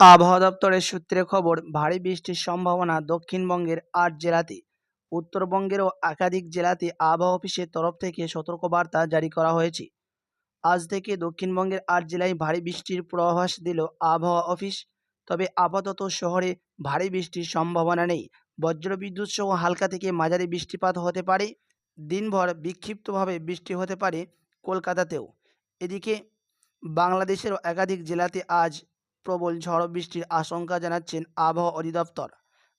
আবহাওয়া দপ্তরের সূত্রে খবর, ভারী বৃষ্টির সম্ভাবনা দক্ষিণবঙ্গের আট জেলাতে। উত্তরবঙ্গেরও একাধিক জেলাতে আবহাওয়া অফিসের তরফ থেকে সতর্কবার্তা জারি করা হয়েছে। আজ থেকে দক্ষিণবঙ্গের আট জেলায় ভারী বৃষ্টির পূর্বাভাস দিল আবহাওয়া অফিস, তবে আপাতত শহরে ভারী বৃষ্টির সম্ভাবনা নেই। বজ্রবিদ্যুৎ সহ হালকা থেকে মাঝারি বৃষ্টিপাত হতে পারে। দিনভর বিক্ষিপ্তভাবে বৃষ্টি হতে পারে কলকাতাতেও। এদিকে বাংলাদেশেরও একাধিক জেলাতে আজ প্রবল ঝড় বৃষ্টির আশঙ্কা জানাচ্ছেন আবহাওয়া অধিদপ্তর।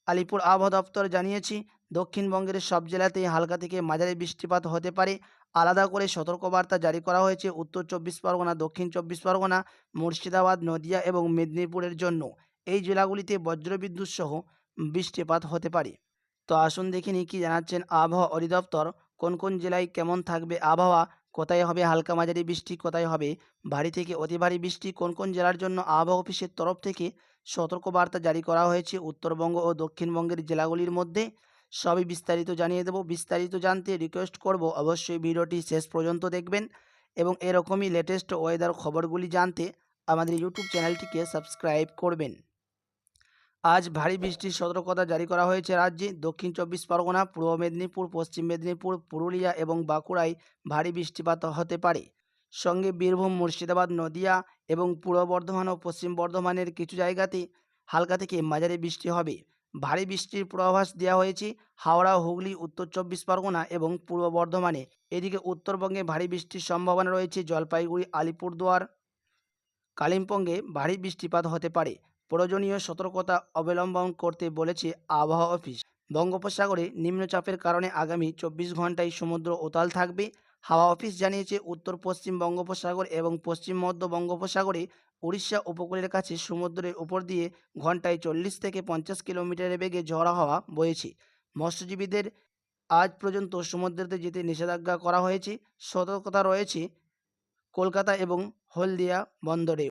আলিপুর আবহাওয়া দপ্তর জানিয়েছি, দক্ষিণবঙ্গের সব জেলাতেই হালকা থেকে মাঝারি বৃষ্টিপাত হতে পারে। আলাদা করে সতর্কবার্তা জারি করা হয়েছে উত্তর চব্বিশ পরগনা, দক্ষিণ চব্বিশ পরগনা, মুর্শিদাবাদ, নদিয়া এবং মেদিনীপুরের জন্য। এই জেলাগুলিতে বজ্রবিদ্যুৎ সহ বৃষ্টিপাত হতে পারে। তো আসুন দেখিনি কি জানাচ্ছেন আবহাওয়া অধিদপ্তর। কোন কোন জেলায় কেমন থাকবে আবহাওয়া? কোথায় হবে হালকা মাঝারি বৃষ্টি, কোথায় হবে? ভারী থেকে অতি ভারী বৃষ্টি কোন কোন জেলার জন্য? আবহাওয়া অফিসের তরফ থেকে সতর্কবার্তা জারি করা হয়েছে উত্তরবঙ্গ ও দক্ষিণবঙ্গের জেলাগুলির মধ্যে। সবই বিস্তারিত জানিয়ে দেবো। বিস্তারিত জানতে রিকোয়েস্ট করব অবশ্যই ভিডিওটি শেষ পর্যন্ত দেখবেন এবং এরকমই লেটেস্ট ওয়েদার খবরগুলি জানতে আমাদের ইউটিউব চ্যানেলটিকে সাবস্ক্রাইব করবেন। আজ ভারী বৃষ্টির সতর্কতা জারি করা হয়েছে রাজ্যে। দক্ষিণ চব্বিশ পরগনা, পূর্ব মেদিনীপুর, পশ্চিম মেদিনীপুর, পুরুলিয়া এবং বাঁকুড়ায় ভারী বৃষ্টিপাত হতে পারে। সঙ্গে বীরভূম, মুর্শিদাবাদ, নদিয়া এবং পূর্ব বর্ধমান ও পশ্চিম বর্ধমানের কিছু জায়গাতে হালকা থেকে মাঝারি বৃষ্টি হবে। ভারী বৃষ্টির পূর্বাভাস দেওয়া হয়েছে হাওড়া, হুগলি, উত্তর চব্বিশ পরগনা এবং পূর্ব বর্ধমানে। এদিকে উত্তরবঙ্গে ভারী বৃষ্টির সম্ভাবনা রয়েছে জলপাইগুড়ি, আলিপুরদুয়ার, কালিম্পংয়ে ভারী বৃষ্টিপাত হতে পারে। প্রয়োজনীয় সতর্কতা অবলম্বন করতে বলেছে আবহাওয়া অফিস। বঙ্গোপসাগরে নিম্নচাপের কারণে আগামী চব্বিশ ঘন্টায় সমুদ্র ওতাল থাকবে। হাওয়া অফিস জানিয়েছে, উত্তর পশ্চিম বঙ্গোপসাগর এবং পশ্চিম মধ্য বঙ্গোপসাগরে উড়িষ্যা উপকূলের কাছে সমুদ্রের উপর দিয়ে ঘন্টায় চল্লিশ থেকে পঞ্চাশ কিলোমিটারের বেগে ঝড়ো হওয়া বয়েছে মৎস্যজীবীদের আজ পর্যন্ত সমুদ্রেতে যেতে নিষেধাজ্ঞা করা হয়েছে। সতর্কতা রয়েছে কলকাতা এবং হলদিয়া বন্দরে।